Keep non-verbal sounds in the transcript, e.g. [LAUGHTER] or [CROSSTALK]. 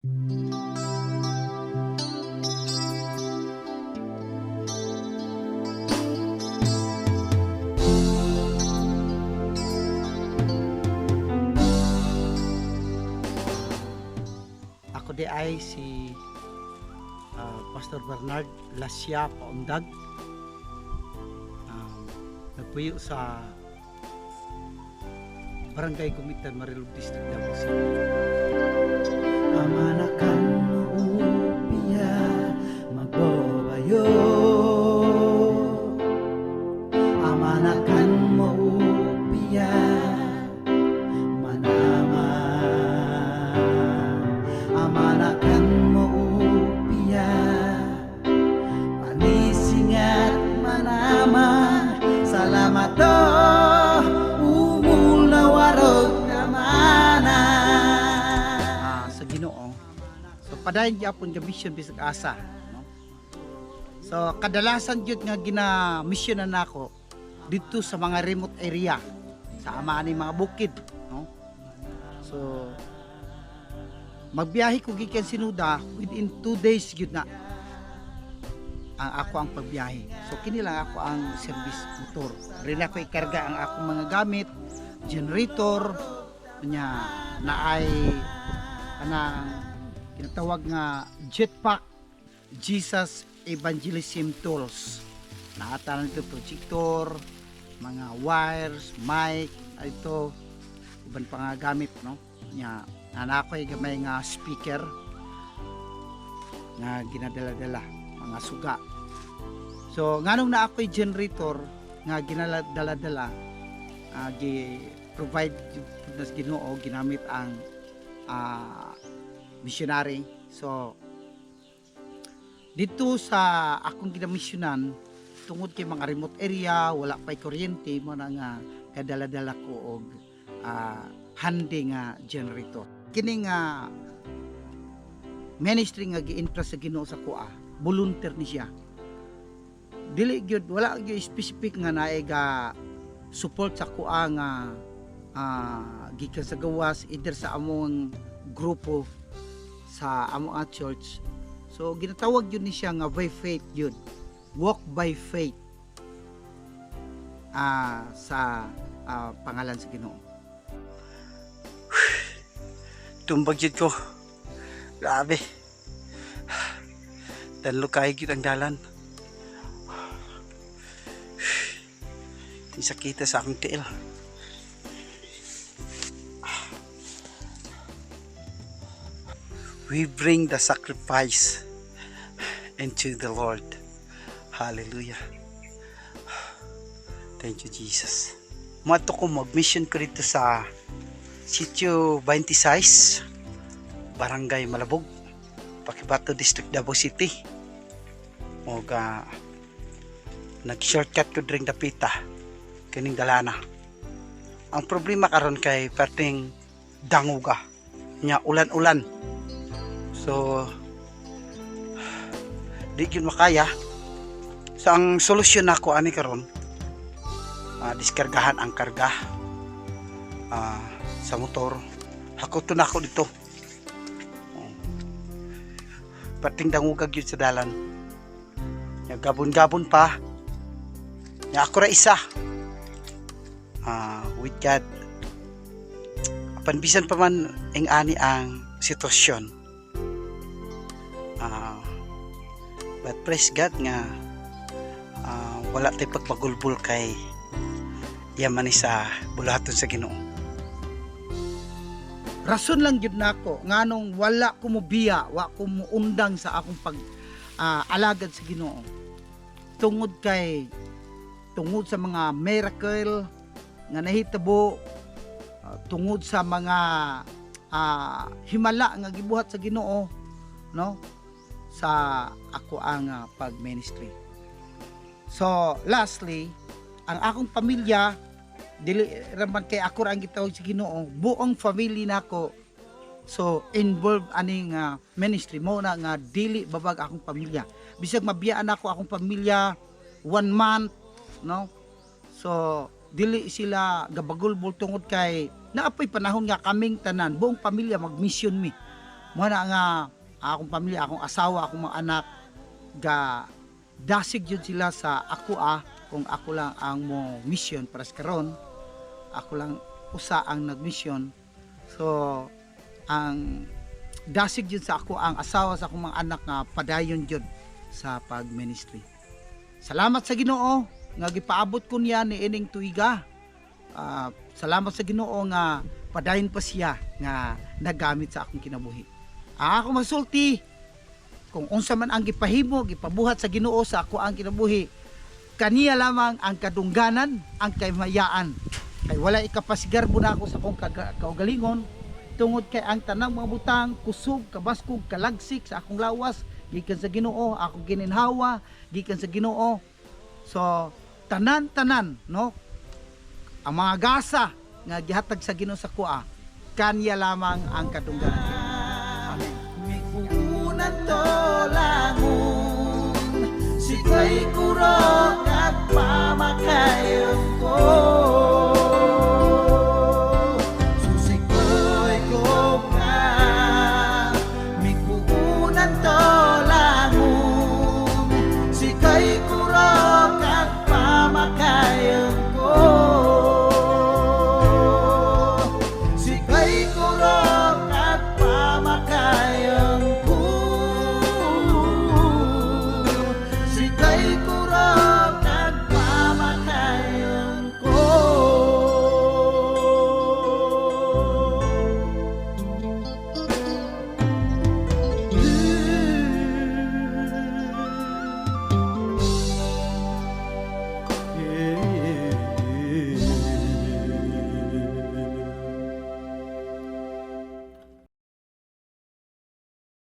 Ako di ay si ah, Pastor Bernard Lasya Paundag. Um, nagpuyo sa Barangay Gumitan, Marilog District, Davao City. Amanakan mo upia Amanakan mo upia manaman Amanakan mo upia manisingat manaman Salamat padayon gyapon nga mission bisag asa? So kadalasan gyud nga gina missionan nako dito sa mga remote area sa ama ni mga bukid, no? So magbiyahe ko gikan sinuda within 2 days gyud na ang ako ang pagbiyahe. So kini lang ako ang service motor. Rin ako ikarga ang akong mga gamit, generator, nya naay kanang kinatawag nga jetpack Jesus Evangelism Tools. Naata na ito projector, mga wires, mic, ito, iban pa gamit, no? Nya, na ako gamay nga speaker nga ginadala-dala, mga suga. So, nganong na ako'y generator nga ginadala-dala, ah, gi provide nas Ginoo ginamit ang ah, missionary. So dito sa akong ginamisyonan tungod kay mga remote area, wala pa'y kuryente mo na nga kadala-dala ko og ah, handi nga generator. Kini nga ministry nga gi-interest sa Ginoo sa kuha, volunteer ni siya. Dili gyud wala gyud specific nga naay ga support sa kuha nga ah, gikan sa gawas either sa among grupo sa among nga church so ginatawag yun ni siya nga by faith yun walk by faith ah sa ah, pangalan sa Ginoo [SIGHS] tumbag yun ko. Grabe. [SIGHS] Danlo kayo yun ang dalan. [SIGHS] Di sakita sa akong tiil. We bring the sacrifice into the Lord. Hallelujah. Thank you, Jesus. Mato ko mag-mission ko dito sa Sitio 26, Barangay Malabog, Pakibato District, Davao City. O ga nag-shortcut ko dring dapita kining dalana. Ang problema karon kay perting danguga nya ulan-ulan. So di gyud makaya. So ang solusyon nako ani karon ah, diskargahan ang karga ah, sa motor. Hakoton ako dito. Oh. pating dangugag yun sa dalan. Gabon-gabon pa. Nya ako ra isa. Ah, with God. Panbisan pa man ing ani ang sitwasyon praise God nga ah, wala tay pagpagulbul kay yaman ni sa bulahaton sa Ginoo. Rason lang gyud nako nganong wala ko mo biya wa ko mo undang sa akong pag ah, alagad sa Ginoo. Tungod kay tungod sa mga miracle nga nahitabo ah, tungod sa mga ah, himala nga gibuhat sa Ginoo no sa ako ang ah, pag-ministry. So lastly ang akong pamilya dili raman kay ako ang gitawag sa Ginoo buong family nako so involved ani nga ministry. Mo na nga dili babag akong pamilya. Bisag mabiyaan ako akong pamilya one month no? So dili sila gabagulbol tungod kay naapay panahon nga kaming tanan. Buong pamilya mag-mission mi. Mo na nga akong pamilya akong asawa akong mga anak ga dasig yun sila sa ako ah kung ako lang ang mo mission para sa karon. Ako lang usa ang nagmission. So ang dasig yun sa ako ang asawa sa akong mga anak nga padayon yun sa pag-ministry. Salamat sa Ginoo nga gipaabot ko niya ni ining tuiga. Ah, salamat sa Ginoo nga padayon pa siya nga nagamit sa akong kinabuhi ako masulti kung unsa man ang gipahimo gipabuhat sa Ginoo sa ako ang kinabuhi. Kaniya lamang ang kadungganan ang kaymayaan kay wala ikapasigarbo na ako sa akong kaugalingon. Tungod kay ang tanang mga butang kusog kabaskog kalagsik sa akong lawas. Gikan sa Ginoo akong gininhawa. Gikan sa Ginoo. So tanan-tanan no? Ang mga gasa nga gihatag sa Ginoo sa kuha kanya lamang ang kadungganan langun si kuro at pamakayang ko. y